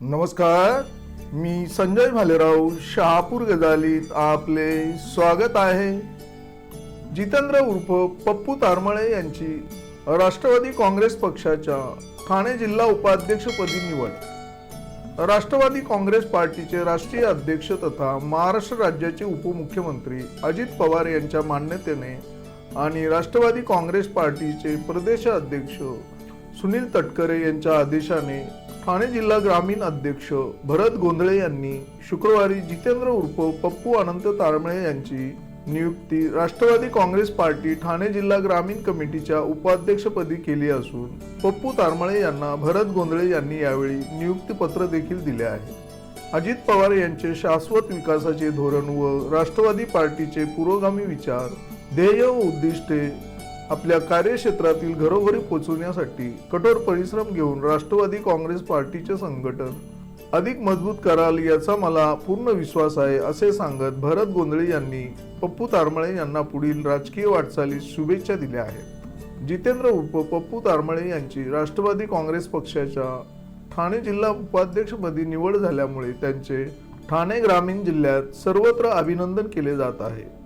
नमस्कार मी संजय भालेराव शहापूर गजालीत आपले स्वागत आहे. जितेंद्र उर्फ पप्पू तारमळे यांची राष्ट्रवादी काँग्रेस पक्षाच्या ठाणे जिल्हा उपाध्यक्षपदी निवड. राष्ट्रवादी काँग्रेस पार्टीचे राष्ट्रीय अध्यक्ष तथा महाराष्ट्र राज्याचे उपमुख्यमंत्री अजित पवार यांच्या मान्यतेने आणि राष्ट्रवादी काँग्रेस पार्टीचे प्रदेश अध्यक्ष सुनील तटकरे यांच्या आदेशाने ठाणे जिल्हा ग्रामीण अध्यक्ष भरत गोंधळे यांनी शुक्रवारी जितेंद्र उर्फ पप्पू अनंत तारमळे यांची नियुक्ती राष्ट्रवादी काँग्रेस पार्टी ठाणे जिल्हा ग्रामीण कमिटीच्या उपाध्यक्षपदी केली असून पप्पू तारमळे यांना भरत गोंधळे यांनी यावेळी नियुक्तीपत्र देखील दिले आहे. अजित पवार यांचे शाश्वत विकासाचे धोरण व राष्ट्रवादी पार्टीचे पुरोगामी विचार ध्येय व उद्दिष्टे आपल्या कार्यक्षेत्रातील घरोघरी पोहोचवण्यासाठी कठोर परिश्रम घेऊन राष्ट्रवादी काँग्रेस पार्टीचे संघटन अधिक मजबूत कराल याचा मला पूर्ण विश्वास आहे असे सांगत भरत गोंधळे यांनी पप्पू तारमळे यांना पुढील राजकीय वाटचालीस शुभेच्छा दिल्या आहेत. जितेंद्र उप पप्पू तारमळे यांची राष्ट्रवादी काँग्रेस पक्षाच्या ठाणे जिल्हा उपाध्यक्षपदी निवड झाल्यामुळे त्यांचे ठाणे ग्रामीण जिल्ह्यात सर्वत्र अभिनंदन केले जात आहे.